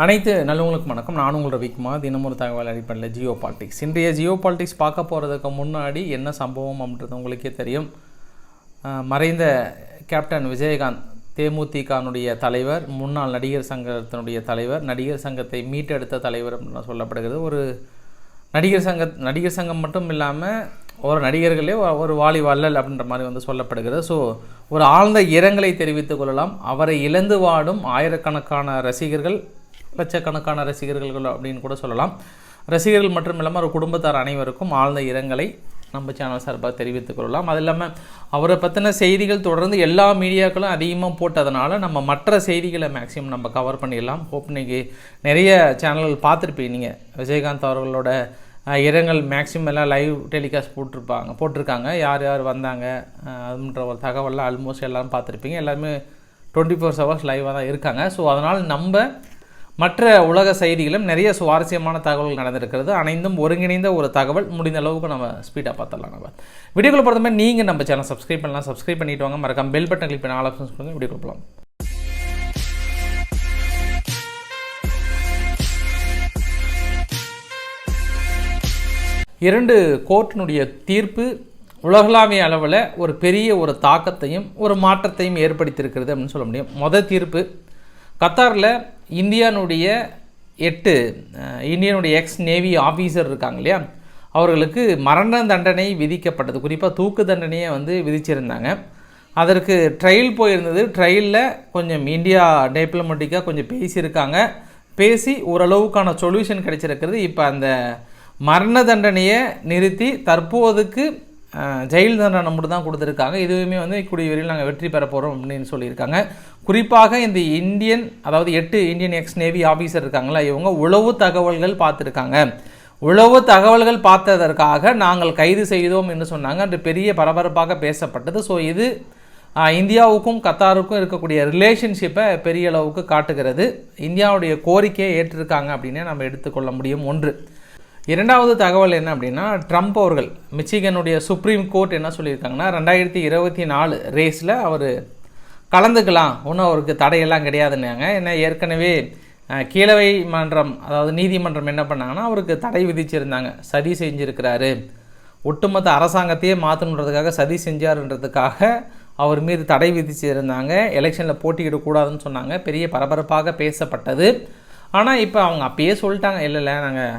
அனைத்து நல்லவங்களுக்கும் வணக்கம். நான் உங்கள் ரவிக்குமார் தினமும் தகவல் அடிப்படையில் ஜியோ பாலிடிக்ஸ். இன்றைய ஜியோ பாலிடிக்ஸ் பார்க்க போகிறதுக்கு முன்னாடி என்ன சம்பவம் அப்படின்றது உங்களுக்கே தெரியும். மறைந்த கேப்டன் விஜயகாந்த் தேமுதிகனுடைய தலைவர் முன்னாள் நடிகர் சங்கத்தினுடைய தலைவர் நடிகர் சங்கத்தை மீட்டெடுத்த தலைவர் அப்படின்னு சொல்லப்படுகிறது. ஒரு நடிகர் சங்க நடிகர் சங்கம் மட்டும் இல்லாமல் ஒரு நடிகர்களே ஒரு வாலி வள்ளல் அப்படின்ற மாதிரி வந்து சொல்லப்படுகிறது. ஸோ ஒரு ஆழ்ந்த இரங்கலை தெரிவித்துக் கொள்ளலாம். அவரை இழந்து வாடும் ஆயிரக்கணக்கான ரசிகர்கள் லட்சக்கணக்கான ரசிகர்கள் அப்படின்னு கூட சொல்லலாம். ரசிகர்கள் மற்றும் இல்லாமல் ஒரு குடும்பத்தார் அனைவருக்கும் ஆழ்ந்த இரங்கலை நம்ம சேனல் சார்பாக தெரிவித்துக் கொள்ளலாம். அது இல்லாமல் அவரை பற்றின செய்திகள் தொடர்ந்து எல்லா மீடியாக்களும் அதிகமாக போட்டதுனால நம்ம மற்ற செய்திகளை மேக்ஸிமம் நம்ம கவர் பண்ணிடலாம். ஹோப் இன்னைக்கு நிறைய சேனல்கள் பார்த்துருப்பீங்க நீங்கள் விஜயகாந்த் அவர்களோட இரங்கல் மேக்ஸிமம் எல்லாம் லைவ் டெலிகாஸ்ட் போட்டிருப்பாங்க போட்டிருக்காங்க. யார் யார் வந்தாங்க அதுன்ற ஒரு தகவலாம் ஆல்மோஸ்ட் எல்லாரும் பார்த்துருப்பீங்க. எல்லாருமே டுவெண்ட்டி ஃபோர் ஹவர்ஸ் லைவாக தான் இருக்காங்க. ஸோ அதனால் நம்ம மற்ற உலக செய்திகளும் நிறைய சுவாரஸ்யமான தகவல்கள் நடந்திருக்கிறது. அனைத்தும் ஒருங்கிணைந்த ஒரு தகவல். முடிந்த அளவுக்கு நம்ம ஸ்பீடாக பார்த்துடலாம் நம்ம. வீடியோக்குள்ள பொறுத்தமே மாதிரி நீங்கள் நம்ம சேனல் சப்ஸ்கிரைப் பண்ணலாம். சப்ஸ்கிரைப் பண்ணிட்டு வாங்க. மறக்காம பெல் பட்டன் கிளிக் பண்ணி ஆல் ஆப்ஷன்ஸ் கொடுங்க. வீடியோ போகலாம் இரண்டு கோர்ட்டினுடைய தீர்ப்பு உலகளாவிய அளவில் ஒரு பெரிய ஒரு தாக்கத்தையும் ஒரு மாற்றத்தையும் ஏற்படுத்தியிருக்கிறது அப்படின்னு சொல்ல முடியும். மொதல் தீர்ப்பு கத்தாரில் இந்தியானுடைய எட்டு இந்தியனுடைய எக்ஸ் நேவி ஆஃபீஸர் இருக்காங்க இல்லையா? அவர்களுக்கு மரண தண்டனை விதிக்கப்பட்டது. குறிப்பாக தூக்கு தண்டனையை வந்து விதிச்சிருந்தாங்க. அதற்கு ட்ரையல் போயிருந்தது. ட்ரையலில் கொஞ்சம் இந்தியா டிப்ளமெட்டிக்காக கொஞ்சம் பேசியிருக்காங்க. பேசி ஓரளவுக்கான சொல்யூஷன் கிடைச்சிருக்கிறது. இப்போ அந்த மரண தண்டனையை நிறுத்தி தற்போதுக்கு ஜெயில் தண்டனை மட்டும் தான் கொடுத்துருக்காங்க. இதுவுமே வந்து கூடிய விரைவில் நாங்கள் வெற்றி பெற போகிறோம் அப்படின்னு சொல்லியிருக்காங்க. குறிப்பாக இந்த இந்தியன் அதாவது எட்டு இந்தியன் எக்ஸ் நேவி ஆஃபீஸர் இருக்காங்களா இவங்க உளவு தகவல்கள் பார்த்துருக்காங்க. உளவு தகவல்கள் பார்த்ததற்காக நாங்கள் கைது செய்தோம் என்று சொன்னாங்க. அன்று பெரிய பரபரப்பாக பேசப்பட்டது. ஸோ இது இந்தியாவுக்கும் கத்தாருக்கும் இருக்கக்கூடிய ரிலேஷன்ஷிப்பை பெரிய அளவுக்கு காட்டுகிறது. இந்தியாவுடைய கோரிக்கையை ஏற்றிருக்காங்க அப்படின்னே நம்ம எடுத்துக்கொள்ள முடியும். ஒன்று. இரண்டாவது தகவல் என்ன அப்படின்னா ட்ரம்ப் அவர்கள் மிச்சிகனுடைய சுப்ரீம் கோர்ட் என்ன சொல்லியிருக்காங்கன்னா ரெண்டாயிரத்தி இருபத்தி நாலு ரேஸில் அவர் கலந்துக்கலாம். ஒன்றும் அவருக்கு தடையெல்லாம் கிடையாதுன்னாங்க. ஏன்னா ஏற்கனவே கீழவை மன்றம் அதாவது நீதிமன்றம் என்ன பண்ணாங்கன்னா அவருக்கு தடை விதிச்சிருந்தாங்க. சதி செஞ்சுருக்கிறாரு. ஒட்டுமொத்த அரசாங்கத்தையே மாற்றணுன்றதுக்காக சதி செஞ்சாருன்றதுக்காக அவர் மீது தடை விதிச்சிருந்தாங்க. எலெக்ஷனில் போட்டியிடக்கூடாதுன்னு சொன்னாங்க. பெரிய பரபரப்பாக பேசப்பட்டது. ஆனால் இப்போ அவங்க அப்பயே சொல்லிட்டாங்க. இல்லை இல்லை நாங்கள்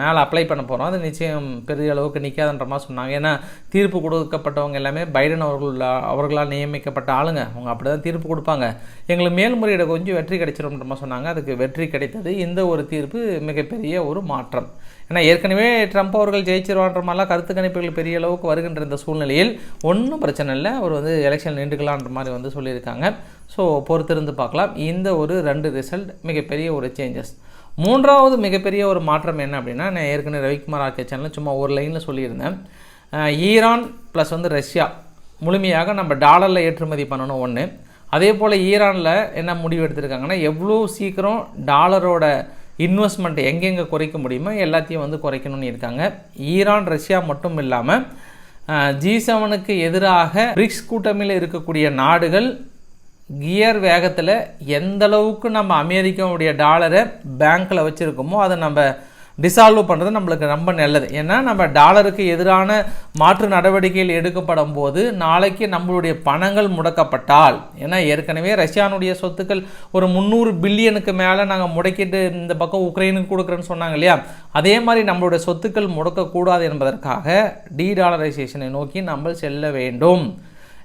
மேலே அப்ளை பண்ண போகிறோம் அது நிச்சயம் பெரிய அளவுக்கு நிற்காதுன்ற மாதிரி சொன்னாங்க. ஏன்னா தீர்ப்பு கொடுக்கப்பட்டவங்க எல்லாமே பைடன் அவர்கள் அவர்களால் நியமிக்கப்பட்ட ஆளுங்க. அவங்க அப்படி தான் தீர்ப்பு கொடுப்பாங்க. எங்களுக்கு மேல்முறையீடு கொஞ்சம் வெற்றி கிடைச்சிரும்ன்ற மாதிரி சொன்னாங்க. அதுக்கு வெற்றி கிடைத்தது இந்த ஒரு தீர்ப்பு மிகப்பெரிய ஒரு மாற்றம். ஏன்னா ஏற்கனவே ட்ரம்ப் அவர்கள் ஜெயிச்சிருவான்ற மாதிரிலாம் கருத்து கணிப்புகள் பெரிய அளவுக்கு வருகின்ற இந்த சூழ்நிலையில் ஒன்றும் பிரச்சனை இல்லை. அவர் வந்து எலெக்ஷன் நின்றுக்கலான்ற மாதிரி வந்து சொல்லியிருக்காங்க. ஸோ பொறுத்திருந்து பார்க்கலாம். இந்த ஒரு ரெண்டு ரிசல்ட் மிகப்பெரிய ஒரு சேஞ்சஸ் மூன்றாவது மிகப்பெரிய ஒரு மாற்றம் என்ன அப்படின்னா நான் ஏற்கனவே ரவிக்குமார் ஆர்கே சேனலில் சும்மா ஒரு லைனில் சொல்லியிருந்தேன். ஈரான் ப்ளஸ் வந்து ரஷ்யா. முழுமையாக நம்ம டாலரில் ஏற்றுமதி பண்ணணும் ஒன்று அதே போல் ஈரானில் என்ன முடிவு எடுத்திருக்காங்கன்னா எவ்வளோ சீக்கிரம் டாலரோட இன்வெஸ்ட்மெண்ட் எங்கெங்கே குறைக்க முடியுமோ எல்லாத்தையும் வந்து குறைக்கணும்னு இருக்காங்க. ஈரான் ரஷ்யா மட்டும் இல்லாமல் ஜி செவனுக்கு எதிராக பிரிக்ஸ் கூட்டமையில் இருக்கக்கூடிய நாடுகள் கியர் வேகத்தில் எந்த அளவுக்கு நம்ம அமெரிக்காவுடைய டாலரை பேங்க்கில் வச்சுருக்கோமோ அதை நம்ம டிசால்வ் பண்ணுறது நம்மளுக்கு ரொம்ப நல்லது. ஏன்னா நம்ம டாலருக்கு எதிரான மாற்று நடவடிக்கைகள் எடுக்கப்படும் போது நாளைக்கு நம்மளுடைய பணங்கள் முடக்கப்பட்டால் ஏன்னா ஏற்கனவே ரஷ்யானுடைய சொத்துக்கள் ஒரு முந்நூறு பில்லியனுக்கு மேலே நாங்கள் முடக்கிட்டு இந்த பக்கம் உக்ரைனுக்கு கொடுக்குறேன்னு சொன்னாங்க இல்லையா? அதே மாதிரி நம்மளுடைய சொத்துக்கள் முடக்கக்கூடாது என்பதற்காக டி டாலரைசேஷனை நோக்கி நம்ம செல்ல வேண்டும்.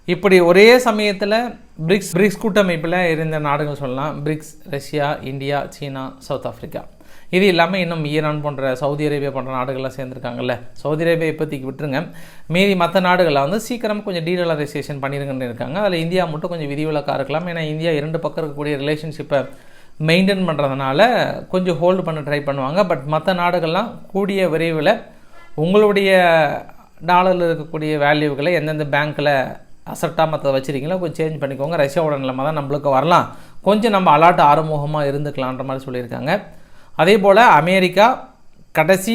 இப்படி ஒரே சமயத்தில் பிரிக்ஸ் பிரிக்ஸ் கூட்டமைப்பில் இருந்த நாடுகள் சொல்லலாம். BRICS Russia India China South Africa இது இல்லாமல் இன்னும் ஈரான் போன்ற சவுதி அரேபியா போன்ற நாடுகள்லாம் சேர்ந்துருக்காங்கல்ல. சவுதி அரேபியா இப்போதைக்கு விட்டுருங்க. மீதி மற்ற நாடுகளில் வந்து சீக்கிரம் கொஞ்சம் டீடலரைசேஷன் பண்ணிருங்கன்னு இருக்காங்க. அதில் இந்தியா மட்டும் கொஞ்சம் விதிவிலக்காக இருக்கலாம். ஏன்னா இந்தியா இரண்டு பக்கம் இருக்கக்கூடிய ரிலேஷன்ஷிப்பை மெயின்டைன் பண்ணுறதுனால கொஞ்சம் ஹோல்டு பண்ண ட்ரை பண்ணுவாங்க. பட் மற்ற நாடுகள்லாம் கூடிய விரைவில் உங்களுடைய டாலரில் இருக்கக்கூடிய வேல்யூகளை எந்தெந்த பேங்க்கில் அசட்டாக மற்ற வச்சுருக்கீங்களா? கொஞ்சம் சேஞ்ச் பண்ணிக்கோங்க. ரஷ்யாவோட நிலைமை தான் நம்மளுக்கு வரலாம். கொஞ்சம் நம்ம அலாட் ஆறுமுகமாக இருந்துக்கலான்ற மாதிரி சொல்லியிருக்காங்க. அதே போல் அமெரிக்கா கடைசி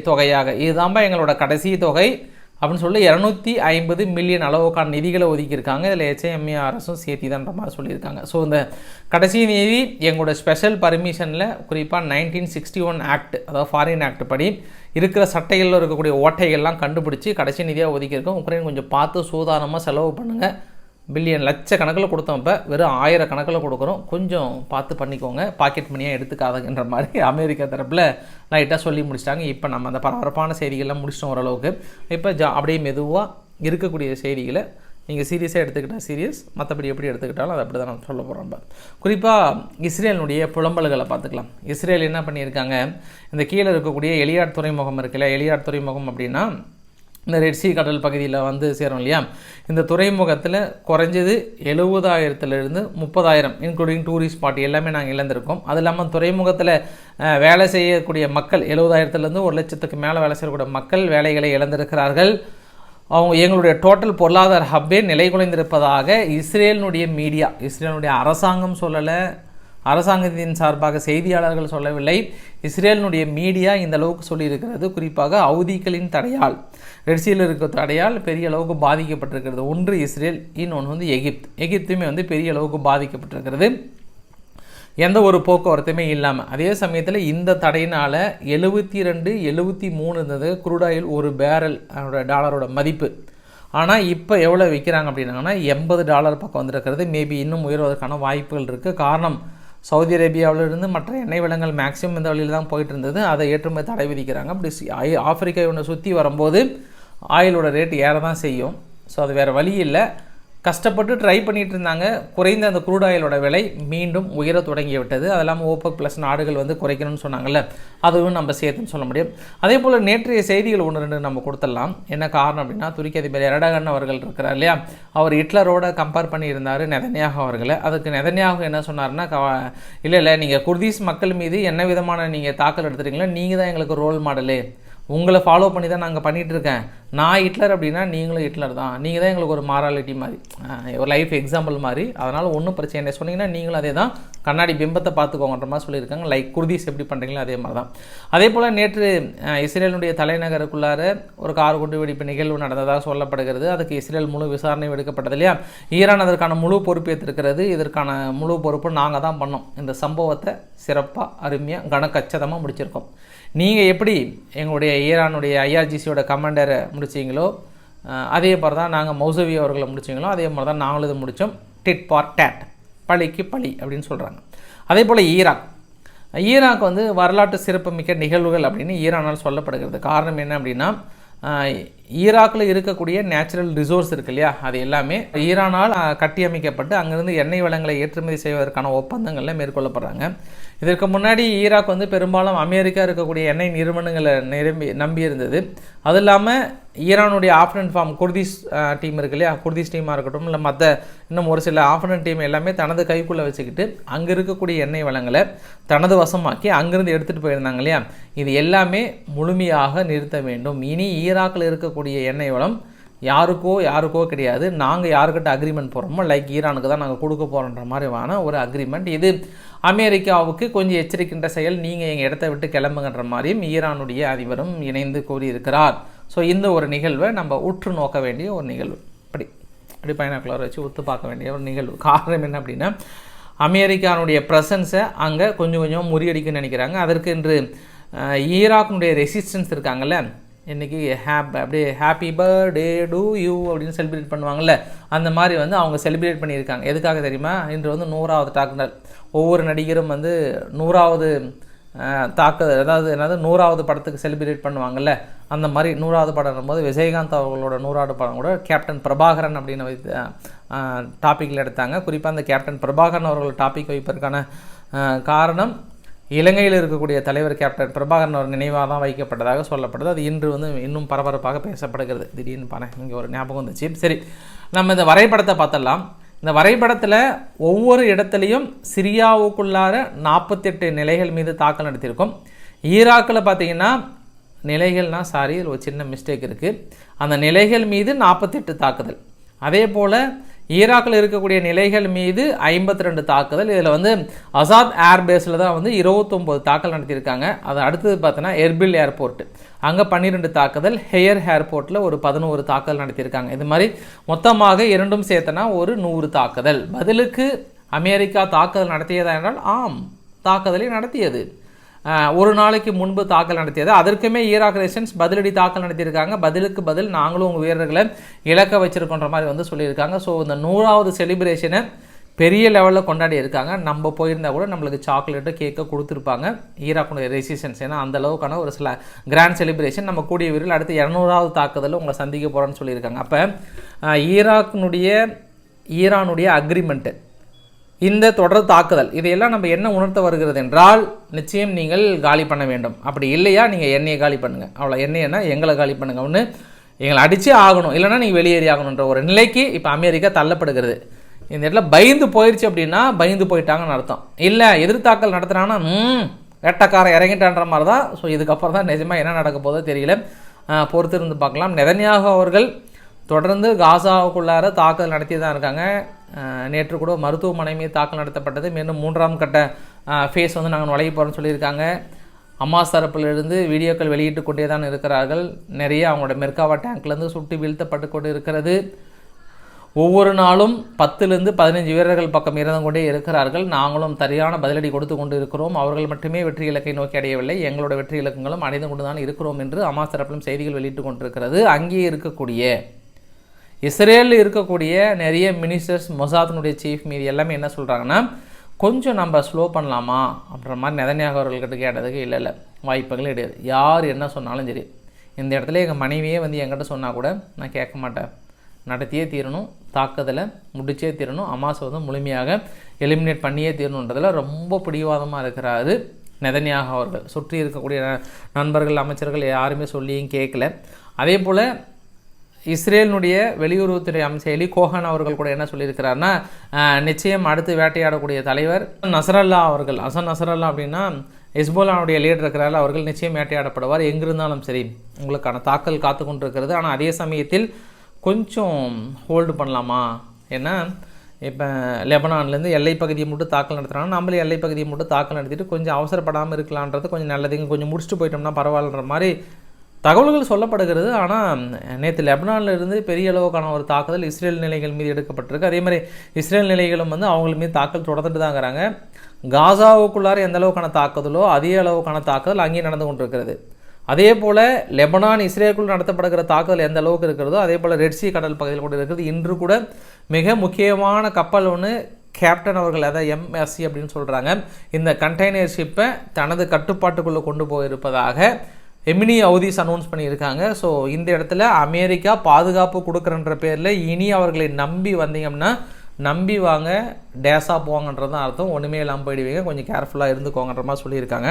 தொகையாக இதுதான்பா எங்களோட கடைசி தொகை. அப்படின்னு சொல்லி இரநூத்தி ஐம்பது மில்லியன் அளவுக்கான நிதிகளை ஒதுக்கியிருக்காங்க. இதில் ஹெச்எம்ஏ அரசும் சேர்த்தி தான்ற மாதிரி சொல்லியிருக்காங்க. ஸோ இந்த கடைசி நிதி எங்களோட ஸ்பெஷல் பர்மிஷனில் குறிப்பாக நைன்டீன் சிக்ஸ்டி ஒன் ஆக்ட் அதாவது ஃபாரின் ஆக்ட் படி இருக்கிற சட்டைகளில் இருக்கக்கூடிய ஓட்டைகள்லாம் கண்டுபிடிச்சி கடைசி நிதியாக ஒதுக்கியிருக்கோம். உக்ரைன் கொஞ்சம் பார்த்து சூதானமாக செலவு பண்ணுங்கள் பில்லியன் லட்சக்கணக்கில் கொடுத்தோம் இப்போ. வெறும் ஆயிரக்கணக்கில் கொடுக்குறோம். கொஞ்சம் பார்த்து பண்ணிக்கோங்க. பாக்கெட் மணியாக எடுத்துக்காதங்கன்ற மாதிரி அமெரிக்கா தரப்பில் லைட்டாக சொல்லி முடிச்சிட்டாங்க. இப்போ நம்ம அந்த பரபரப்பான செய்திகள்லாம் முடிச்சிட்டோம் ஓரளவுக்கு. இப்போ ஜா அப்படியே மெதுவாக இருக்கக்கூடிய செய்திகளை நீங்கள் சீரியஸாக எடுத்துக்கிட்டால் சீரியஸ் மற்றபடி எப்படி எடுத்துக்கிட்டாலும் அதை அப்படி தான் நான் சொல்ல போகிறோம் நம்ம குறிப்பாக இஸ்ரேலினுடைய புலம்பல்களை பார்த்துக்கலாம். இஸ்ரேல் என்ன பண்ணியிருக்காங்க? இந்த கீழே இருக்கக்கூடிய எளியார் துறைமுகம் இருக்குல்ல எளியார் துறைமுகம் அப்படின்னா இந்த ரெட்சி கடல் பகுதியில் வந்து சேரும் இல்லையா? இந்த துறைமுகத்தில் குறைஞ்சது எழுபதாயிரத்துலேருந்து முப்பதாயிரம் இன்க்ளூடிங் டூரிஸ்ட் ஸ்பாட் எல்லாமே நாங்கள் இழந்திருக்கோம். அது இல்லாமல் துறைமுகத்தில் வேலை செய்யக்கூடிய மக்கள் எழுபதாயிரத்துலேருந்து ஒரு லட்சத்துக்கு மேலே வேலை செய்யக்கூடிய மக்கள் வேலைகளை இழந்திருக்கிறார்கள். அவங்க எங்களுடைய டோட்டல் பொருளாதார ஹப்பே நிலை குலைந்திருப்பதாக இஸ்ரேலினுடைய மீடியா இஸ்ரேலினுடைய அரசாங்கம் சொல்லலை அரசாங்கத்தின் சார்பாக செய்தியாளர்கள் சொல்லவில்லை. இஸ்ரேலினுடைய மீடியா இந்த அளவுக்கு சொல்லியிருக்கிறது. குறிப்பாக அவுதிகளின் தடையால். ரெட்சியில் இருக்கிற தடையால் பெரிய அளவுக்கு பாதிக்கப்பட்டிருக்கிறது. ஒன்று இஸ்ரேல் இன்னொன்று வந்து எகிப்து. எகிப்துமே வந்து பெரிய அளவுக்கு பாதிக்கப்பட்டிருக்கிறது. எந்த ஒரு போக்குவரத்துமே இல்லாமல் அதே சமயத்தில் இந்த தடையினால் எழுபத்தி ரெண்டு எழுபத்தி மூணு இருந்தது குரூடாயில் ஒரு பேரல் அதோட டாலரோட மதிப்பு. ஆனால் இப்போ எவ்வளோ விற்கிறாங்க அப்படின்னாங்கன்னா எண்பது டாலர் பக்கம் வந்திருக்கிறது. மேபி இன்னும் உயர்வதற்கான வாய்ப்புகள் இருக்குது காரணம் சவுதி அரேபியாவிலிருந்து மற்ற எண்ணெய் வளங்கள் மேக்ஸிமம் இந்த வழியில் தான் போயிட்டு இருந்தது அதை ஏற்றுமதி தடை விதிக்கிறாங்க. அப்படி சி- ஆப்பிரிக்கா ஒன்று சுற்றி வரும்போது ஆயிலோட ரேட் ஏற தான் செய்யும். ஸோ அது வேறு வழி இல்லை. கஷ்டப்பட்டு ட்ரை பண்ணிகிட்டு இருந்தாங்க குறைந்த அந்த குரூட் ஆயிலோட விலை மீண்டும் உயர தொடங்கி விட்டது அது இல்லாமல் ஓப்பக் ப்ளஸ் நாடுகள் வந்து குறைக்கணும்னு சொன்னாங்கல்ல. அதுவும் நம்ம சேர்த்துன்னு சொல்ல முடியும். அதே போல் நேற்றைய செய்திகள் ஒன்று ரெண்டு நம்ம கொடுத்துடலாம். என்ன காரணம் அப்படின்னா துருக்கி அதிபர் எரடகன் அவர்கள் இருக்கிறார் இல்லையா? அவர் ஹிட்லரோட கம்பேர் பண்ணியிருந்தார் நெதன்யாக அவர்களை. அதுக்கு நெதன்யாக என்ன சொன்னார்னா க இல்லை இல்லை நீங்கள் குர்தீஸ் மக்கள் மீது என்ன விதமான நீங்கள் தாக்கல் எடுத்துட்டீங்களோ நீங்கள் தான் எங்களுக்கு ரோல் மாடலு உங்களை ஃபாலோ பண்ணி தான் நாங்கள் பண்ணிகிட்டு இருக்கேன். நான் ஹிட்லர் அப்படின்னா நீங்களும் ஹிட்லர் தான். நீங்கள் தான் எங்களுக்கு ஒரு மாராலிட்டி மாதிரி ஒரு லைஃப் எக்ஸாம்பிள் மாதிரி. அதனால் ஒன்றும் பிரச்சனை இல்லை. சொன்னீங்கன்னா நீங்களும் அதே தான். கண்ணாடி பிம்பத்தை பார்த்துக்கோங்கன்ற மாதிரி சொல்லியிருக்காங்க. லைக் குர்தீஸ் எப்படி பண்ணுறீங்களோ அதே மாதிரி தான். அதே போல் நேற்று இஸ்ரேலுடைய தலைநகருக்குள்ளார ஒரு கார் குண்டு வெடிப்பு நிகழ்வு நடந்ததாக சொல்லப்படுகிறது. அதுக்கு இஸ்ரேல் முழு விசாரணை எடுக்கப்பட்டது இல்லையா? ஈரான் அதற்கான முழு பொறுப்பேற்றிருக்கிறது இதற்கான முழு பொறுப்பு நாங்கள் தான் பண்ணோம். இந்த சம்பவத்தை சிறப்பாக அருமையாக கனக்கச்சதமாக முடிச்சிருக்கோம். நீங்கள் எப்படி எங்களுடைய ஈரானுடைய ஐஆர்ஜிசியோட கமாண்டரை முடிச்சிங்களோ அதே மாதிரி தான் நாங்கள் மௌசவி அவர்களை முடிச்சிங்களோ அதே மாதிரி தான் நாங்களும் இது முடித்தோம் டிட் ஃபார் டேட் பழிக்கு பழி அப்படின்னு சொல்கிறாங்க அதே போல் ஈராக். ஈராக் வந்து வரலாற்று சிறப்புமிக்க நிகழ்வுகள் அப்படின்னு ஈரானால் சொல்லப்படுகிறது. காரணம் என்ன அப்படின்னா ஈராக்கில் இருக்கக்கூடிய நேச்சுரல் ரிசோர்ஸ் இருக்கு இல்லையா? அது எல்லாமே ஈரானால் கட்டியமைக்கப்பட்டு அங்கிருந்து எண்ணெய் வளங்களை ஏற்றுமதி செய்வதற்கான ஒப்பந்தங்களில் மேற்கொள்ளப்படுறாங்க. இதற்கு முன்னாடி ஈராக் வந்து பெரும்பாலும் அமெரிக்கா இருக்கக்கூடிய எண்ணெய் நிறுவனங்களை நிரம்பி நம்பி இருந்தது அது இல்லாமல் ஈரானுடைய ஆஃப்ரன் ஃபார்ம் குர்திஸ் டீம் இருக்கு இல்லையா? குர்திஸ் டீமாக இருக்கட்டும் இல்லை மற்ற இன்னும் ஒரு சில ஆஃப்ரன் டீம் எல்லாமே தனது கைக்குள்ளே வச்சுக்கிட்டு அங்கே இருக்கக்கூடிய எண்ணெய் வளங்களை தனது வசமாக்கி அங்கேருந்து எடுத்துகிட்டு போயிருந்தாங்க இல்லையா? இது எல்லாமே முழுமையாக நிறுத்த வேண்டும். இனி ஈராக்கில் இருக்க இருக்கக்கூடிய எண்ணெய் வளம் யாருக்கோ யாருக்கோ கிடையாது. நாங்கள் யாருக்கிட்ட அக்ரிமெண்ட் போகிறோமோ லைக் ஈரானுக்கு தான் நாங்கள் கொடுக்க போகிறோன்ற மாதிரியான ஒரு அக்ரிமெண்ட் இது. அமெரிக்காவுக்கு கொஞ்சம் எச்சரிக்கின்ற செயல் நீங்கள் எங்கள் இடத்த விட்டு கிளம்புங்கன்ற மாதிரியும் ஈரானுடைய அதிபரும் இணைந்து கூறியிருக்கிறார். ஸோ இந்த ஒரு நிகழ்வை நம்ம உற்று நோக்க வேண்டிய ஒரு நிகழ்வு. அப்படி அப்படி பைனாக்குலர் வச்சு ஒத்து பார்க்க வேண்டிய ஒரு நிகழ்வு. காரணம் என்ன அப்படின்னா அமெரிக்கானுடைய ப்ரெசன்ஸை அங்கே கொஞ்சம் கொஞ்சம் முறியடிக்குன்னு நினைக்கிறாங்க. அதற்கு இன்று ஈராக்கினுடைய ரெசிஸ்டன்ஸ் இருக்காங்கல்ல இன்றைக்கி ஹேப் அப்படியே ஹாப்பி பர்த்டே டு யூ அப்படின்னு செலிப்ரேட் பண்ணுவாங்கள்ல அந்த மாதிரி வந்து அவங்க செலிப்ரேட் பண்ணியிருக்காங்க. எதுக்காக தெரியுமா? இன்று வந்து நூறாவது தாக்குதல். ஒவ்வொரு நடிகரும் வந்து நூறாவது தாக்குதல் அதாவது என்னது? நூறாவது படத்துக்கு செலிப்ரேட் பண்ணுவாங்கள்ல அந்த மாதிரி நூறாவது படம் போது விஜயகாந்த் அவர்களோட நூறாவது படம் கூட கேப்டன் பிரபாகரன் அப்படின்னு வைத்து டாப்பிக்கில் எடுத்தாங்க. குறிப்பாக அந்த கேப்டன் பிரபாகரன் அவர்கள் டாபிக் வைப்பதற்கான காரணம் இலங்கையில் இருக்கக்கூடிய தலைவர் கேப்டன் பிரபாகரன் ஒரு நினைவாக தான் வைக்கப்பட்டதாக சொல்லப்படுது. அது இன்று வந்து இன்னும் பரபரப்பாக பேசப்படுகிறது. திடீர்னு பாரு இங்கே ஒரு ஞாபகம் வந்துச்சு. சரி நம்ம இந்த வரைபடத்தை பார்த்தலாம் இந்த வரைபடத்தில் ஒவ்வொரு இடத்துலையும் சிரியாவுக்குள்ளார நாற்பத்தெட்டு நிலைகள் மீது தாக்கல் நடத்தியிருக்கோம். ஈராக்கில் பார்த்தீங்கன்னா நிலைகள்னா சாரி ஒரு சின்ன மிஸ்டேக் இருக்குது அந்த நிலைகள் மீது நாற்பத்தெட்டு தாக்குதல். அதே போல் ஈராக்கில் இருக்கக்கூடிய நிலைகள் மீது ஐம்பத்தி ரெண்டு தாக்குதல். இதில் வந்து அசாத் ஏர்பேஸில் தான் வந்து இருபத்தொம்போது தாக்கல் நடத்தியிருக்காங்க. அது அடுத்தது பார்த்தோன்னா எர்பில் ஏர்போர்ட். அங்கே பன்னிரெண்டு தாக்குதல் ஹெயர் ஏர்போர்ட்டில் ஒரு பதினோரு தாக்குதல் நடத்தியிருக்காங்க. இது மாதிரி மொத்தமாக இரண்டும் சேர்த்தனா ஒரு நூறு தாக்குதல். பதிலுக்கு அமெரிக்கா தாக்குதல் நடத்தியதா என்றால் ஆம் தாக்குதலை நடத்தியது. ஒரு நாளைக்கு முன்பு தாக்கல் நடத்தியது. அதற்குமே ஈராக் ரேஷன்ஸ் பதிலடி தாக்கல் நடத்தியிருக்காங்க. பதிலுக்கு பதில் நாங்களும் உங்கள் வீரர்களை இலக்க வச்சிருக்கோன்ற மாதிரி வந்து சொல்லியிருக்காங்க. ஸோ இந்த நூறாவது செலிப்ரேஷனை பெரிய லெவலில் கொண்டாடி இருக்காங்க. நம்ம போயிருந்தா கூட நம்மளுக்கு சாக்லேட்டு கேக்கை கொடுத்துருப்பாங்க. ஈராக்குடைய ரெசிஸ்டன்ஸ் ஏன்னா அந்த அளவுக்கான ஒரு சில கிராண்ட் செலிப்ரேஷன் நம்ம கூடிய விரைவில் அடுத்து இரநூறாவது தாக்குதலில் உங்களை சந்திக்க போகிறோன்னு சொல்லியிருக்காங்க. அப்போ ஈராக்கினுடைய ஈரானுடைய அக்ரிமெண்ட்டு இந்த தொடர் தாக்குதல் இதையெல்லாம் நம்ம என்ன உணர்த்த வருகிறது என்றால் நிச்சயம் நீங்கள் காலி பண்ண வேண்டும். அப்படி இல்லையா? நீங்கள் எண்ணெயை காலி பண்ணுங்கள் அவ்வளோ எண்ணெய்னா எங்களை காலி பண்ணுங்க. ஒன்று எங்களை அடித்தே ஆகணும். இல்லைன்னா நீங்கள் வெளியேறி ஆகணுன்ற ஒரு நிலைக்கு இப்போ அமெரிக்கா தள்ளப்படுகிறது. இந்த இடத்துல பயந்து போயிடுச்சு அப்படின்னா பயந்து போயிட்டாங்கன்னு அர்த்தம். இல்லை எதிர்த்தாக்கல் நடத்துனாங்கன்னா ம் வேட்டக்காரன் இறங்கிட்டான்ற மாதிரி தான். ஸோ இதுக்கப்புறம் தான் நிஜமாக என்ன நடக்க போதோ தெரியல. பொறுத்திருந்து பார்க்கலாம். நெதன்யாகு அவர்கள் தொடர்ந்து காசாவுக்குள்ளார தாக்குதல் நடத்தி தான் இருக்காங்க. நேற்று கூட மருத்துவமனை மீது தாக்கல் நடத்தப்பட்டது. மேலும் மூன்றாம் கட்ட ஃபேஸ் வந்து நாங்கள் நுழைய போகிறோம்னு சொல்லியிருக்காங்க. அம்மா தரப்பிலிருந்து வீடியோக்கள் வெளியிட்டு கொண்டே தான் இருக்கிறார்கள். நிறைய அவங்களோட மெர்காவா டேங்க்லேருந்து சுட்டு வீழ்த்தப்பட்டு கொண்டு இருக்கிறது ஒவ்வொரு நாளும் பத்துலேருந்து பதினஞ்சு வீரர்கள் பக்கம் இறந்து கொண்டே இருக்கிறார்கள். நாங்களும் சரியான பதிலடி கொடுத்து கொண்டு இருக்கிறோம் அவர்கள் மட்டுமே வெற்றி இலக்கை நோக்கி அடையவில்லை. எங்களோட வெற்றி இலக்கங்களும் அடைந்து கொண்டு தான் இருக்கிறோம் என்று அம்மா தரப்பிலும் செய்திகள் வெளியிட்டு கொண்டிருக்கிறது. அங்கே இருக்கக்கூடிய இஸ்ரேலில் இருக்கக்கூடிய நிறைய மினிஸ்டர்ஸ் மொசாத்தினுடைய சீஃப் மீது எல்லாமே என்ன சொல்கிறாங்கன்னா கொஞ்சம் நம்ம ஸ்லோ பண்ணலாமா? அப்படின்ற மாதிரி நிதன்யாக அவர்கள்கிட்ட கேட்டதுக்கு இல்லை இல்லை. வாய்ப்புகளே கிடையாது. யார் என்ன சொன்னாலும் சரி. இந்த இடத்துல எங்கள் மனைவியே வந்து என்கிட்ட சொன்னால் கூட நான் கேட்க மாட்டேன். நடத்தியே தீரணும் தாக்குதலை முடிச்சே தீரணும் அமாசை வந்து முழுமையாக எலிமினேட் பண்ணியே தீரணுன்றதுல ரொம்ப பிடிவாதமாக இருக்கிறாரு நெதன்யாக அவர்கள். சுற்றி இருக்கக்கூடிய நண்பர்கள் அமைச்சர்கள் யாருமே சொல்லியும் கேட்கல. அதே போல் இஸ்ரேலினுடைய வெளியுறவுத்துறை அமைச்சர் எலி கோஹன் அவர்கள் கூட என்ன சொல்லியிருக்கிறாருன்னா நிச்சயம் அடுத்து வேட்டையாடக்கூடிய தலைவர் நசரல்லா அவர்கள். அசன் நசரல்லா அப்படின்னா ஹெஸ்போலானுடைய லீடர் இருக்கிறார்கள் அவர்கள் நிச்சயம் வேட்டையாடப்படுவார். எங்கிருந்தாலும் சரி உங்களுக்கான தாக்கல் காத்து கொண்டிருக்கிறது ஆனால் அதே சமயத்தில் கொஞ்சம் ஹோல்டு பண்ணலாமா? ஏன்னா இப்போ லெபனான்லேருந்து எல்லை பகுதியை மட்டும் தாக்கல் நடத்துகிறாங்க நம்மளே எல்லை பகுதியை மட்டும் தாக்கல் நடத்திட்டு கொஞ்சம் அவசரப்படாமல் இருக்கலான்றது கொஞ்சம் நல்லதுங்க கொஞ்சம் முடிச்சுட்டு போயிட்டோம்னா பரவாயில்லன்ற மாதிரி தகவல்கள் சொல்லப்படுகிறது ஆனால் நேற்று லெபனானில் இருந்து பெரிய அளவுக்கான ஒரு தாக்குதல் இஸ்ரேல் நிலைகள் மீது எடுக்கப்பட்டிருக்கு. அதே மாதிரி இஸ்ரேல் நிலைகளும் வந்து அவங்க மீது தாக்கல் தொடர்ந்துட்டு தாங்கிறாங்க காசாவுக்குள்ளார எந்த அளவுக்கான தாக்குதலோ அதே அளவுக்கான தாக்குதல் அங்கேயும் நடந்து கொண்டிருக்கிறது. அதே போல் லெபனான் இஸ்ரேலுக்குள் நடத்தப்படுகிற தாக்குதல் எந்த அளவுக்கு இருக்கிறதோ அதே போல் ரெட்சி கடல் பகுதியில் கூட இருக்கிறது இன்று கூட மிக முக்கியமான கப்பல் ஒன்று கேப்டன் அவர்கள் அதாவது எம்எஸ்சி அப்படின்னு சொல்கிறாங்க இந்த கண்டெய்னர் ஷிப்பை தனது கட்டுப்பாட்டுக்குள்ளே கொண்டு போயிருப்பதாக எமினி அவுதீஸ் அனௌன்ஸ் பண்ணியிருக்காங்க. ஸோ இந்த இடத்துல அமெரிக்கா பாதுகாப்பு கொடுக்குறன்ற பேரில் இனி அவர்களை நம்பி வந்தீங்கன்னா நம்பி வாங்க டேஸாக போவாங்கன்றது தான் அர்த்தம். ஒன்றுமே இல்லாமல் போயிடுவீங்க. கொஞ்சம் கேர்ஃபுல்லாக இருந்துக்கோங்கன்ற மாதிரி சொல்லியிருக்காங்க.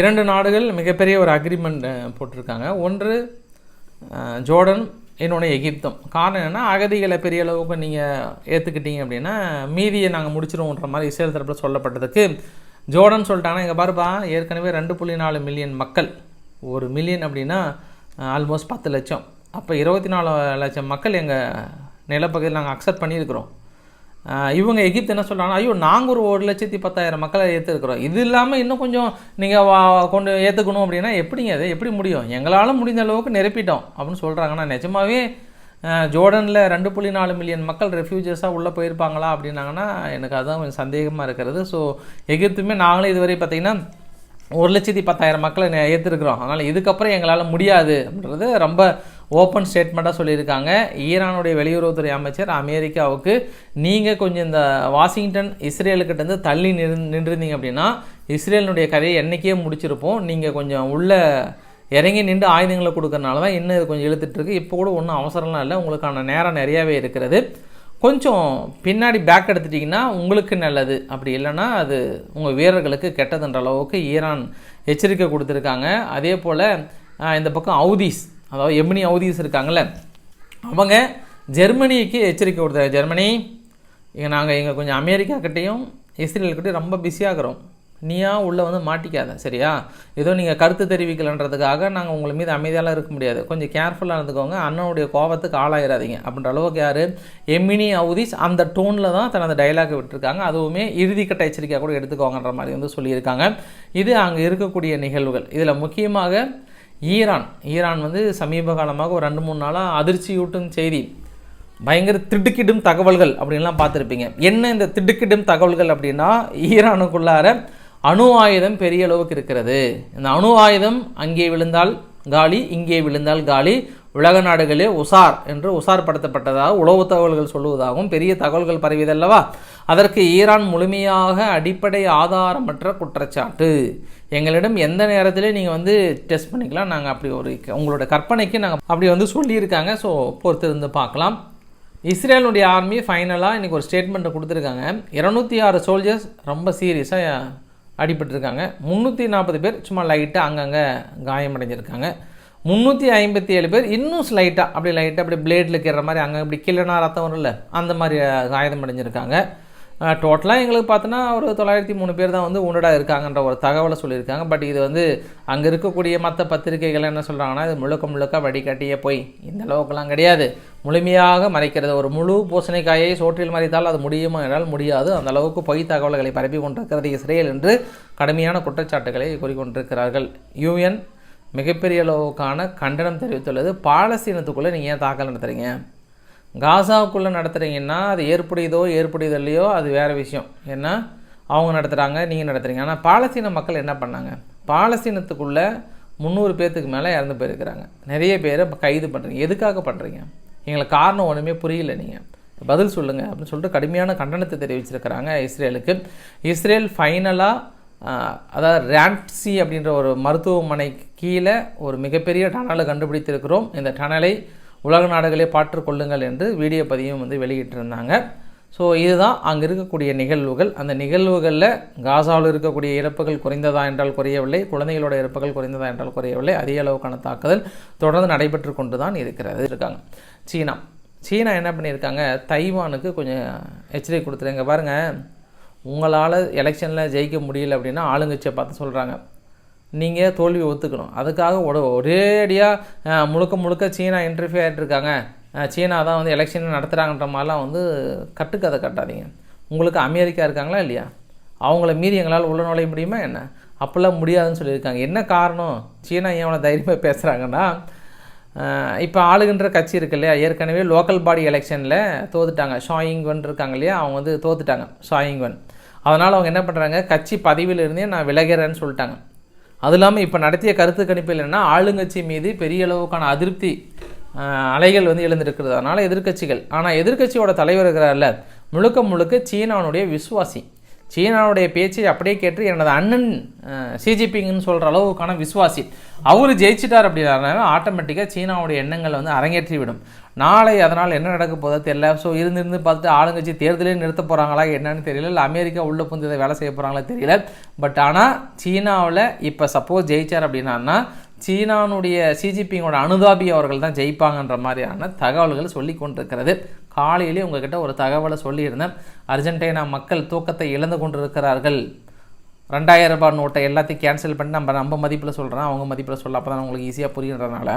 இரண்டு நாடுகள் மிகப்பெரிய ஒரு அக்ரிமெண்ட் போட்டிருக்காங்க. ஒன்று ஜோர்டன் இன்னொன்று எகிப்தம். காரணம் என்னென்னா அகதிகளை பெரிய அளவுக்கு நீங்கள் ஏற்றுக்கிட்டீங்க அப்படின்னா மீதியை நாங்கள் முடிச்சிருவோன்ற மாதிரி இஸ்ரேல் தரப்பில் சொல்லப்பட்டதுக்கு. ஜோர்டன் சொல்லிட்டாங்கன்னா இங்கே பாருப்பா ஏற்கனவே ரெண்டு புள்ளி நாலு மில்லியன் மக்கள் ஒரு மில்லியன் அப்படின்னா ஆல்மோஸ்ட் பத்து லட்சம். அப்போ இருபத்தி நாலு லட்சம் மக்கள் எங்கள் நிலப்பகுதியில் நாங்கள் அக்செப்ட் பண்ணியிருக்கிறோம். இவங்க எகிப்து என்ன சொல்கிறாங்க ஐயோ நாங்கள் ஒரு ஒரு லட்சத்தி பத்தாயிரம் மக்களை ஏற்றுருக்குறோம் இது இல்லாமல் இன்னும் கொஞ்சம் நீங்கள் வா கொண்டு ஏற்றுக்கணும் அப்படின்னா எப்படிங்க அது? எப்படி முடியும்? எங்களால் முடிந்த அளவுக்கு நிரப்பிட்டோம். அப்படின்னு சொல்கிறாங்கன்னா நிஜமாவே ஜோர்டனில் ரெண்டு புள்ளி நாலு மில்லியன் மக்கள் ரெஃப்யூஜர்ஸாக உள்ளே போயிருப்பாங்களா? அப்படின்னாங்கன்னா எனக்கு அதுதான் கொஞ்சம் சந்தேகமாக இருக்கிறது. ஸோ எகிப்துமே நாங்களே இதுவரை பார்த்தீங்கன்னா ஒரு லட்சத்தி பத்தாயிரம் மக்களை நே- ஏற்றிருக்கிறோம் அதனால் இதுக்கப்புறம் எங்களால் முடியாது அப்படின்றது ரொம்ப ஓப்பன் ஸ்டேட்மெண்ட்டாக சொல்லியிருக்காங்க. ஈரானுடைய வெளியுறவுத்துறை அமைச்சர் அமெரிக்காவுக்கு நீங்கள் கொஞ்சம் இந்த வாஷிங்டன் இஸ்ரேலுக்கிட்டேருந்து தள்ளி நிறு நின்றுருந்தீங்க அப்படின்னா இஸ்ரேலினுடைய கதையை என்றைக்கே முடிச்சிருப்போம். நீங்கள் கொஞ்சம் உள்ள இறங்கி நின்று ஆயுதங்களை கொடுக்கறனால தான் இன்னும் இது கொஞ்சம் இழுத்துட்டுருக்கு இப்போ கூட ஒன்றும் அவசரம்லாம் இல்லை. உங்களுக்கான நேரம் நிறையாவே இருக்கிறது. கொஞ்சம் பின்னாடி பேக் எடுத்துட்டிங்கன்னா உங்களுக்கு நல்லது. அப்படி இல்லைன்னா அது உங்கள் வீரர்களுக்கு கெட்டதுன்ற அளவுக்கு ஈரான் எச்சரிக்கை கொடுத்துருக்காங்க. அதே போல் இந்த பக்கம் அவுதீஸ் அதாவது எமினி அவுதீஸ் இருக்காங்கல்ல அவங்க ஜெர்மனிக்கு எச்சரிக்கை கொடுத்தாங்க. ஜெர்மனி இங்கே நாங்கள் இங்கே கொஞ்சம் அமெரிக்காக்கிட்டேயும் இஸ்ரேல்கிட்டையும் ரொம்ப பிஸியாகிறோம் நீயா உள்ளே வந்து மாட்டிக்காத சரியா? ஏதோ நீங்கள் கருத்து தெரிவிக்கலன்றதுக்காக நாங்கள் உங்களை மீது அமைதியாலாம் இருக்க முடியாது. கொஞ்சம் கேர்ஃபுல்லாக இருந்துக்கோங்க. அண்ணனுடைய கோபத்துக்கு ஆளாயிராதீங்க. அப்படின்ற அளவுக்கு யார்? எமினி அவுதிஸ் அந்த டோனில் தான் தனது டைலாக் விட்டுருக்காங்க. அதுவுமே இறுதிக்கட்ட எச்சரிக்கையாக கூட எடுத்துக்கோங்கன்ற மாதிரி வந்து சொல்லியிருக்காங்க. இது அங்கே இருக்கக்கூடிய நிகழ்வுகள். இதில் முக்கியமாக ஈரான். ஈரான் வந்து சமீப காலமாக ஒரு ரெண்டு மூணு நாளாக அதிர்ச்சியூட்டும் செய்தி. பயங்கர திடுக்கிடும் தகவல்கள் அப்படின்லாம் பார்த்துருப்பீங்க. என்ன இந்த திடுக்கிடும் தகவல்கள் அப்படின்னா ஈரானுக்குள்ளார அணு ஆயுதம் பெரிய அளவுக்கு இருக்கிறது. இந்த அணு ஆயுதம் அங்கே விழுந்தால் காலி இங்கே விழுந்தால் காலி. உலக நாடுகளே உசார் என்று உசார்படுத்தப்பட்டதாக உளவு தகவல்கள் சொல்லுவதாகவும் பெரிய தகவல்கள் பரவியதல்லவா? அதற்கு ஈரான் முழுமையாக அடிப்படை ஆதாரமற்ற குற்றச்சாட்டு. எங்களிடம் எந்த நேரத்திலையும் நீங்கள் வந்து டெஸ்ட் பண்ணிக்கலாம். நாங்கள் அப்படி ஒரு உங்களோட கற்பனைக்கு நாங்கள் அப்படி வந்து சொல்லியிருக்காங்க. ஸோ பொறுத்திருந்து பார்க்கலாம். இஸ்ரேலுடைய ஆர்மி ஃபைனலாக இன்றைக்கி ஒரு ஸ்டேட்மெண்ட்டை கொடுத்துருக்காங்க. இரநூத்தி ஆறு சோல்ஜர்ஸ் ரொம்ப சீரியஸாக அடிபட்டிருக்காங்க. முந்நூற்றி நாற்பது பேர் சும்மா லைட்டாக அங்கங்கே காயமடைஞ்சிருக்காங்க. முந்நூற்றி ஐம்பத்தி ஏழு பேர் இன்னும் ஸ்லைட்டாக அப்படி லைட்டாக அப்படி பிளேடில் கீற மாதிரி அங்கே இப்படி கிள்ளனா ரத்தம் வரும்ல அந்த மாதிரி காயம் அடைஞ்சிருக்காங்க டோட்டலாக எங்களுக்கு பார்த்தோன்னா ஒரு தொள்ளாயிரத்தி மூணு பேர் தான் வந்து உண்டடாக இருக்காங்கன்ற ஒரு தகவலை சொல்லியிருக்காங்க. பட் இது வந்து அங்கே இருக்கக்கூடிய மற்ற பத்திரிகைகள் என்ன சொல்கிறாங்கன்னா இது முழுக்க முழுக்க வடிகட்டியே போய் இந்த அளவுக்குலாம் கிடையாது. முழுமையாக மறைக்கிறது. ஒரு முழு பூசணிக்காயை சோற்றில் மறைத்தால் அது முடியுமா என்றால் முடியாது. அந்த அளவுக்கு பொய் தகவல்களை பரப்பி கொண்டிருக்கிறது இஸ்ரேல் என்று கடுமையான குற்றச்சாட்டுகளை கூறிக்கொண்டிருக்கிறார்கள். யூஎன் மிகப்பெரிய அளவுக்கான கண்டனம் தெரிவித்துள்ளது. பாலஸ்தீனத்துக்குள்ளே நீங்கள் ஏன் தாக்கல் நடத்துகிறீங்க காசாவுக்குள்ளே நடத்துகிறீங்கன்னா அது ஏற்புடையதோ ஏற்புடையதோ இல்லையோ அது வேறு விஷயம். ஏன்னா அவங்க நடத்துகிறாங்க நீங்கள் நடத்துகிறீங்க ஆனால் பாலஸ்தீன மக்கள் என்ன பண்ணாங்க? பாலஸ்தீனத்துக்குள்ளே முந்நூறு பேர்த்துக்கு மேலே இறந்து போயிருக்கிறாங்க. நிறைய பேரை இப்போ கைது பண்ணுறீங்க எதுக்காக பண்ணுறீங்க எங்களுக்கு காரணம் ஒன்றுமே புரியல நீங்கள் பதில் சொல்லுங்கள் அப்படின்னு சொல்லிட்டு கடுமையான கண்டனத்தை தெரிவிச்சிருக்கிறாங்க இஸ்ரேலுக்கு. இஸ்ரேல் ஃபைனலாக அதாவது ரேண்ட்சி அப்படின்ற ஒரு மருத்துவமனை கீழே ஒரு மிகப்பெரிய டனலை கண்டுபிடித்திருக்கிறோம். இந்த டனலை உலக நாடுகளே பாற்றுக்கொள்ளுங்கள் என்று வீடியோ பதிவும் வந்து வெளியிட்டிருந்தாங்க. ஸோ இதுதான் அங்கே இருக்கக்கூடிய நிகழ்வுகள். அந்த நிகழ்வுகளில் காசாவில் இருக்கக்கூடிய இறப்புகள் குறைந்ததா என்றால் குறையவில்லை குழந்தைகளோட இறப்புகள் குறைந்ததா என்றால் குறையவில்லை அதிக அளவுக்கான தாக்குதல் தொடர்ந்து நடைபெற்று கொண்டு தான் இருக்கிறது இருக்காங்க. சீனா. சீனா என்ன பண்ணியிருக்காங்க? தைவானுக்கு கொஞ்சம் எச்சரிக்கை கொடுத்துருங்க பாருங்கள் உங்களால் எலெக்ஷனில் ஜெயிக்க முடியல அப்படின்னா ஆளுங்கட்சியை பார்த்து சொல்கிறாங்க நீங்கள் தோல்வி ஒத்துக்கணும். அதுக்காக ஒரேடியாக முழுக்க முழுக்க சீனா இன்டர்ஃபியூ ஆகிட்டுருக்காங்க சீனா தான் வந்து எலெக்ஷன் நடத்துகிறாங்கன்ற மாதிரிலாம் வந்து கட்டுக்கதை கட்டாதீங்க. உங்களுக்கு அமெரிக்கா இருக்காங்களா இல்லையா? அவங்கள மீறி எங்களால் உள்ள நுழைய முடியுமா என்ன? அப்போல்லாம் முடியாதுன்னு சொல்லியிருக்காங்க. என்ன காரணம்? சீனா ஏன் அவ்வளோ தைரியமாக பேசுகிறாங்கன்னா இப்போ ஆளுகின்ற கட்சி இருக்கு இல்லையா? ஏற்கனவே லோக்கல் பாடி எலெக்ஷனில் தோத்துட்டாங்க. ஷாயிங்வன் இருக்காங்க இல்லையா? அவங்க வந்து தோத்துட்டாங்க. ஷாயிங்வன் அதனால் அவங்க என்ன பண்ணுறாங்க கட்சி பதவியிலிருந்தே நான் விலகிறேன்னு சொல்லிட்டாங்க. அது இல்லாமல் இப்போ நடத்திய கருத்து கணிப்பில் என்னென்னா ஆளுங்கட்சி மீது பெரிய அளவுக்கான அதிருப்தி அலைகள் வந்து எழுந்திருக்கிறது. அதனால் எதிர்கட்சிகள் ஆனால் எதிர்கட்சியோட தலைவர் இருக்கிறார்ல முழுக்க முழுக்க சீனானுடைய விசுவாசி. சீனாவுடைய பேச்சை அப்படியே கேட்டு எனது அண்ணன் சிஜிபிங்னு சொல்கிற அளவுக்கான விசுவாசி. அவர் ஜெயிச்சிட்டார் அப்படின்னா ஆட்டோமேட்டிக்காக சீனாவுடைய எண்ணங்கள் வந்து அரங்கேற்றி விடும் நாளை அதனால் என்ன நடக்க போதோ தெரியல. ஸோ இருந்திருந்து பார்த்துட்டு ஆளுங்கட்சி தேர்தலே நிறுத்த போகிறாங்களா என்னன்னு தெரியல. இல்லை அமெரிக்கா உள்ளே புந்து இதை வேலை செய்ய போகிறாங்களா தெரியல. பட் ஆனால் சீனாவில் இப்போ சப்போஸ் ஜெயிச்சார் அப்படின்னா சீனானுடைய சிஜிபியோட அனுதாபி அவர்கள் தான் ஜெயிப்பாங்கன்ற மாதிரியான தகவல்கள் சொல்லி கொண்டிருக்கிறது. காலையிலே உங்ககிட்ட ஒரு தகவலை சொல்லியிருந்தேன். அர்ஜென்டினா மக்கள் தூக்கத்தை இழந்து கொண்டிருக்கிறார்கள். ரெண்டாயிரம் ரூபாய் நோட்டை எல்லாத்தையும் கேன்சல் பண்ணி நம்ம நம்ம மதிப்பில் சொல்கிறேன் அவங்க மதிப்பில் சொல்ல அப்போ தான் உங்களுக்கு ஈஸியாக புரியுன்றதுனால.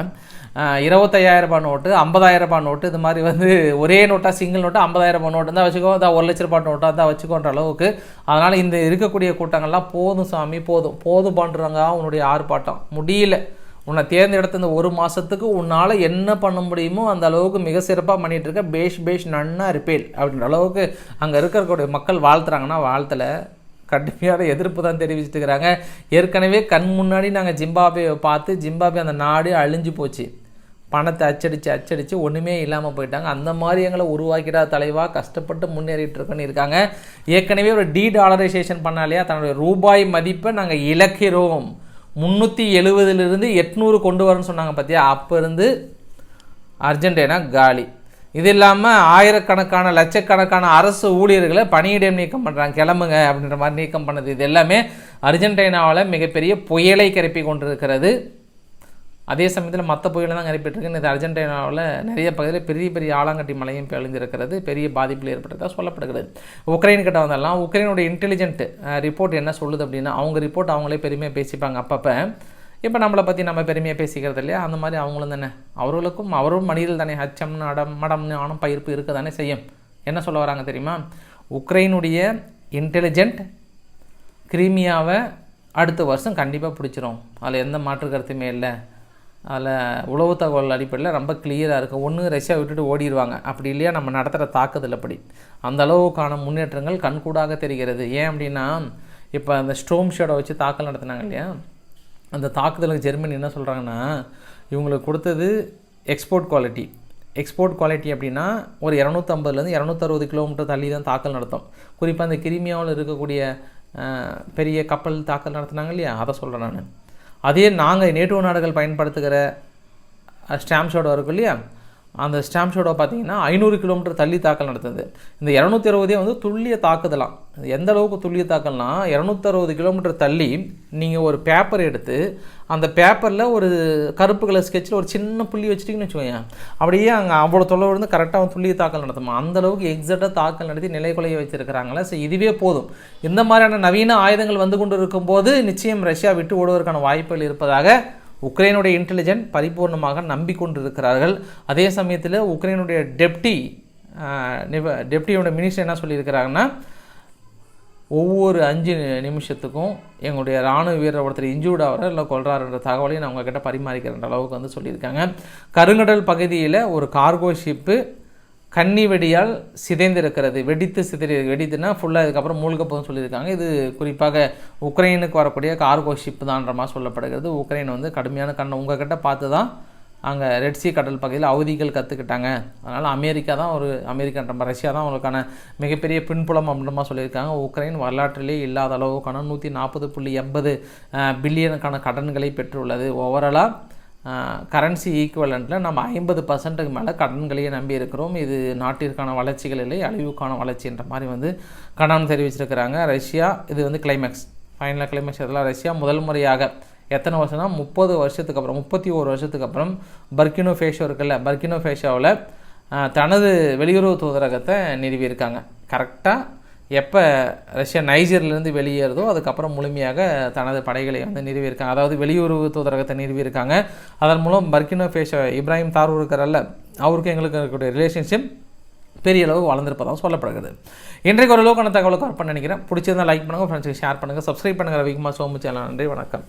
இருபத்தையாயிரம் ரூபாய் நோட்டு ஐம்பதாயிரம் ரூபாய் நோட்டு இது மாதிரி வந்து ஒரே நோட்டாக சிங்கிள் நோட்டு ஐம்பதாயிரம் ரூபாய் நோட்டு தான் வச்சுக்கோ தான் ஒரு லட்ச ரூபாய் நோட்டாக தான் வச்சுக்கோன்ற அளவுக்கு. அதனால் இந்த இருக்கக்கூடிய கூட்டங்கள்லாம் போதும் சாமி போதும். போதும் பண்ணுறாங்க உன்னுடைய ஆர்ப்பாட்டம். முடியல. உன்னை தேர்ந்தெடுத்த இந்த ஒரு மாதத்துக்கு உன்னால் என்ன பண்ண முடியுமோ அந்த அளவுக்கு மிக சிறப்பாக பண்ணிகிட்டு இருக்க பேஷ் பேஷ் நன்னா ரிப்பேல் அப்படின்ற அளவுக்கு அங்கே இருக்கக்கூடிய மக்கள் வாழ்த்துறாங்கன்னா வாழ்த்தலை கடுமையான எதிர்ப்பு தான் தெரிவிச்சுட்டு இருக்கிறாங்க ஏற்கனவே கண் முன்னாடி நாங்கள் ஜிம்பாபேவை பார்த்து ஜிம்பாபே அந்த நாடு அழிஞ்சு போச்சு. பணத்தை அச்சடித்து அச்சடித்து ஒன்றுமே இல்லாமல் போயிட்டாங்க. அந்த மாதிரி எங்களை உருவாக்கிடா தலைவாக கஷ்டப்பட்டு முன்னேறிட்டு இருக்காங்க. ஏற்கனவே ஒரு டீ டாலரைசேஷன் பண்ணாலையா தன்னுடைய ரூபாய் மதிப்பை நாங்கள் இழக்கிறோம். முந்நூற்றி எழுபதுலேருந்து எட்நூறு கொண்டு வரணும்னு சொன்னாங்க பார்த்தியா அப்போ இருந்து அர்ஜென்டினா காலி. இது இல்லாமல் ஆயிரக்கணக்கான லட்சக்கணக்கான அரசு ஊழியர்களை பணியிடம் நீக்கம் பண்ணுறாங்க கிளம்புங்க அப்படின்ற மாதிரி நீக்கம் பண்ணது. இது எல்லாமே அர்ஜென்டினாவில் மிகப்பெரிய புயலை கிளப்பி கொண்டிருக்கிறது. அதே சமயத்தில் மற்ற புயல் தான் நிறைய இது அர்ஜென்டினாவில் நிறைய பகுதியில் பெரிய பெரிய ஆலாங்கட்டி மலையும் பெழுந்திருக்கிறது பெரிய பாதிப்பில் ஏற்பட்டதாக சொல்லப்படுகிறது. உக்ரைன் கிட்ட வந்தாலும் உக்ரைனுடைய இன்டெலிஜென்ட் ரிப்போர்ட் என்ன சொல்லுது அப்படின்னா அவங்க ரிப்போர்ட் அவங்களே பெருமையாக பேசிப்பாங்க அப்பப்போ. இப்போ நம்மளை பற்றி நம்ம பெருமையாக பேசிக்கிறது இல்லையா? அந்த மாதிரி அவங்களும் தானே. அவர்களுக்கும் அவரும் மனிதர்கள் தானே. அச்சம் நடம் மடம் ஆணும் பயிர்ப்பு இருக்க தானே செய்யும். என்ன சொல்ல வராங்க தெரியுமா? உக்ரைனுடைய இன்டெலிஜென்ட் கிரீமியாவை அடுத்த வருஷம் கண்டிப்பாக பிடிச்சிரும். அதில் எந்த மாற்று கருத்துமே இல்லை. அதில் உளவு தகவல் அடிப்படையில் ரொம்ப கிளியராக இருக்குது ஒன்று ரஷ்யா விட்டுட்டு ஓடிடுவாங்க அப்படி இல்லையா? நம்ம நடத்துகிற தாக்குதல் அப்படி. அந்த அளவுக்கான முன்னேற்றங்கள் கண்கூடாக தெரிகிறது. ஏன் அப்படின்னா இப்போ அந்த ஸ்ட்ரோம் ஷேடை வச்சு தாக்கல் நடத்தினாங்க இல்லையா? அந்த தாக்குதலுக்கு ஜெர்மனி என்ன சொல்கிறாங்கன்னா இவங்களுக்கு கொடுத்தது எக்ஸ்போர்ட் குவாலிட்டி எக்ஸ்போர்ட் குவாலிட்டி அப்படின்னா ஒரு இரநூத்தம்பதுலேருந்து இரநூத்தறுபது கிலோமீட்டர் தள்ளி தான் தாக்கல் நடத்தும். குறிப்பாக அந்த கிரிமியாவில் இருக்கக்கூடிய பெரிய கப்பல் தாக்கல் நடத்துனாங்க இல்லையா? அதை சொல்கிறேன் நான். அதே நாங்கள் நேட்டோ நாடுகள் பயன்படுத்துகிற ஸ்டாம்ப்ஸோட இருக்கும் இல்லையா? அந்த ஸ்டாம்ப் ஷோடோ பார்த்தீங்கன்னா ஐநூறு கிலோமீட்டர் தள்ளி தாக்கல் நடத்துது இந்த இரநூத்தி அறுபதே வந்து துல்லிய தாக்குதலாம். எந்த அளவுக்கு துல்லிய தாக்கல்னா இரநூத்தறுபது கிலோமீட்டர் தள்ளி நீங்கள் ஒரு பேப்பர் எடுத்து அந்த பேப்பரில் ஒரு கருப்பு கலர் ஸ்கெட்சில் ஒரு சின்ன புள்ளி வச்சுட்டிங்கன்னு வச்சுக்கோங்க அப்படியே அங்கே அவ்வளோ தொலைவு இருந்து கரெக்டாக அவன் துல்லிய தாக்கல் நடத்துமா? அந்தளவுக்கு எக்ஸாக்டாக தாக்கல் நடத்தி நிலை நிலைக்குலைய வச்சுருக்கிறாங்களே ஸோ இதுவே போதும். இந்த மாதிரியான நவீன ஆயுதங்கள் வந்து கொண்டு இருக்கும்போது நிச்சயம் ரஷ்யா விட்டு ஓடுவதற்கான வாய்ப்புகள் இருப்பதாக உக்ரைனுடைய இன்டெலிஜென்ட் பரிபூர்ணமாக நம்பிக்கொண்டிருக்கிறார்கள். அதே சமயத்தில் உக்ரைனுடைய டெப்டி டெப்டியோட மினிஸ்டர் என்ன சொல்லியிருக்கிறாங்கன்னா ஒவ்வொரு அஞ்சு நிமிஷத்துக்கும் எங்களுடைய ராணுவ வீரர் ஒருத்தர் இன்ஜூர்ட் ஆகிறார் இல்லை கொள்றாருன்ற தகவலையும் நான் உங்ககிட்ட பரிமாறிக்கிறன்ற அளவுக்கு வந்து சொல்லியிருக்காங்க. கருங்கடல் பகுதியில் ஒரு கார்கோ ஷிப்பு கன்னி வெடியால் சிதைந்திருக்கிறது. வெடித்து சிதறி வெடித்துனா ஃபுல்லாக இதுக்கப்புறம் மூழ்க போகும்னு சொல்லியிருக்காங்க. இது குறிப்பாக உக்ரைனுக்கு வரக்கூடிய கார்கோ ஷிப் தான்ற மாதிரி சொல்லப்படுகிறது. உக்ரைன் வந்து கடுமையான கண்ணை உங்ககிட்ட பார்த்து தான் அங்கே ரெட்சி கடல் பகுதியில் அவதிகள் கற்றுக்கிட்டாங்க அதனால் அமெரிக்கா தான் ஒரு அமெரிக்கான்ற மாதிரி ரஷ்யா தான் அவங்களுக்கான மிகப்பெரிய பின்புலம் அப்படின்ற மாதிரி சொல்லியிருக்காங்க. உக்ரைன் வரலாற்றிலே இல்லாத அளவுக்கான நூற்றி நாற்பது புள்ளி எண்பது பில்லியனுக்கான கடன்களை பெற்றுள்ளது. ஓவராலாக கரன்சி ஈக்குவலண்ட்டில் நம்ம ஐம்பது பர்சன்ட்டுக்கு மேலே கடன்களையே நம்பி இருக்கிறோம். இது நாட்டிற்கான வளர்ச்சிகள் இல்லை அழிவுக்கான வளர்ச்சின்ற மாதிரி வந்து கடன் தெரிவிச்சிருக்கிறாங்க. ரஷ்யா இது வந்து கிளைமேக்ஸ் ஃபைனலாக கிளைமேக்ஸ் இதெல்லாம் ரஷ்யா முதல் முறையாக எத்தனை வருஷம்னா முப்பது வருஷத்துக்கு அப்புறம் முப்பத்தி ஒரு வருஷத்துக்கு அப்புறம் பர்கினோ ஃபேஷோ இருக்குல்ல பர்கினோ ஃபேஷோவில் தனது வெளியுறவு தூதரகத்தை நிறுவியிருக்காங்க. கரெக்டாக எப்போ ரஷ்யா நைஜர்லேருந்து வெளியேறுதோ அதுக்கப்புறம் முழுமையாக தனது படைகளை வந்து நிறுவியிருக்காங்க. அதாவது வெளியுறவு தூதரகத்தை நிறுவியிருக்காங்க. அதன் மூலம் பர்கினோ ஃபேஷோ இப்ராஹிம் தாரூர் இருக்கிறல்ல அவருக்கு எங்களுக்கு இருக்கக்கூடிய ரிலேஷன்ஷிப் பெரிய அளவு வளர்ந்துருப்பதாக சொல்லப்படுகிறது. இன்றைக்கு ஒரு அளவுக்கான தகவலை கவர் பண்ண நினைக்கிறேன் பிடிச்சிருந்தால் லைக் பண்ணுங்கள் ஃப்ரெண்ட்ஸுக்கு ஷேர் பண்ணுங்கள் சப்ஸ்கிரைப் பண்ணுங்கள் ரவிக்குமார் சோமு சேனல். நன்றி வணக்கம்.